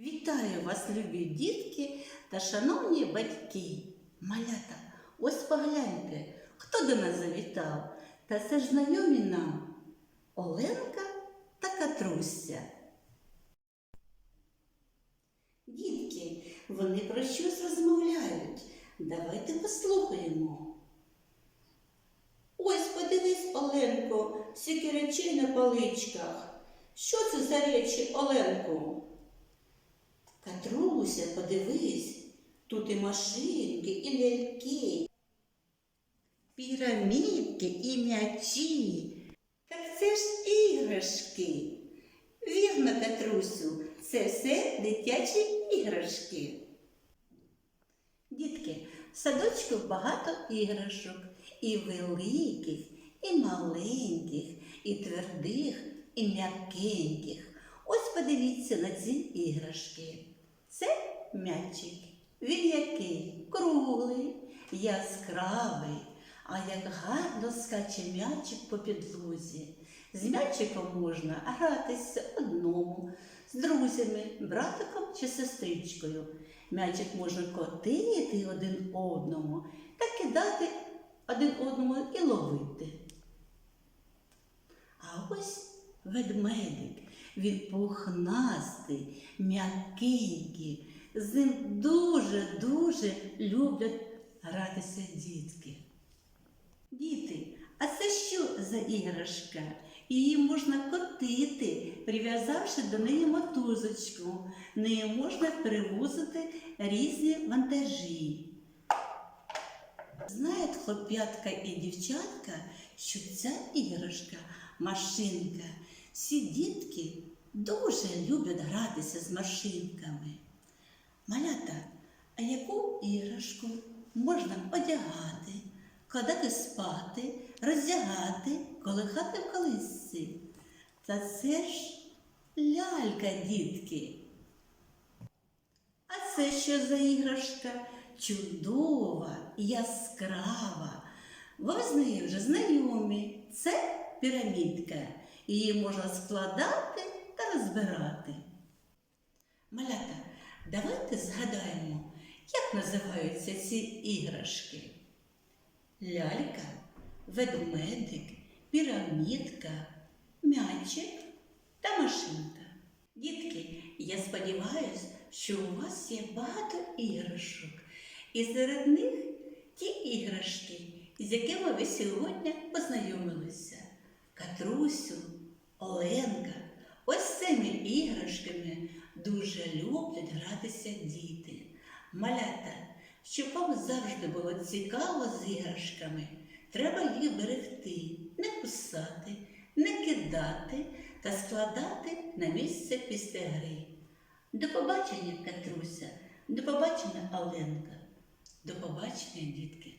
Вітаю вас, любі дітки та шановні батьки. Малята, ось погляньте, хто до нас завітав. Та це ж знайомі нам Оленка та Катруся. Дітки, вони про щось розмовляють. Давайте послухаємо. Ось подивись, Оленко, скільки речей на поличках. Що це за речі, Оленко? Катруся, подивись, тут і машинки, і ляльки, пірамідки і м'ячі. Так це ж іграшки. Вірно, Катрусю, це все дитячі іграшки. Дітки, в садочку багато іграшок, і великих, і маленьких, і твердих, і м'якеньких. Ось подивіться на ці іграшки. М'ячик. Він який? Круглий, яскравий. А як гарно скаче м'ячик по підлозі. З м'ячиком можна гратися одному, з друзями, братиком чи сестричкою. М'ячик можна котити один одному та кидати один одному і ловити. А ось ведмедик. Він пухнастий, м'якенький. З ним дуже-дуже люблять гратися дітки. Діти, а це що за іграшка? Її можна котити, прив'язавши до неї мотузочку. Нею можна перевозити різні вантажі. Знають хлоп'ятка і дівчатка, що ця іграшка машинка. Всі дітки дуже люблять гратися з машинками. Малята, а яку іграшку можна одягати, кладати спати, роздягати, колихати в колисці? Та це ж лялька, дітки. А це що за іграшка? Чудова, яскрава. Ви з нею вже знайомі. Це пірамідка. Її можна складати та розбирати. Малята, давайте згадаємо, як називаються ці іграшки. Лялька, ведмедик, пірамідка, м'ячик та машинка. Дітки, я сподіваюся, що у вас є багато іграшок. І серед них ті іграшки, з якими ви сьогодні познайомилися. Катрусю, Оленка, ось цими іграшками дуже люблять гратися діти. Малята, щоб вам завжди було цікаво з іграшками, треба їх берегти, не кусати, не кидати та складати на місце після гри. До побачення, Катруся, до побачення, Оленка, до побачення, дітки.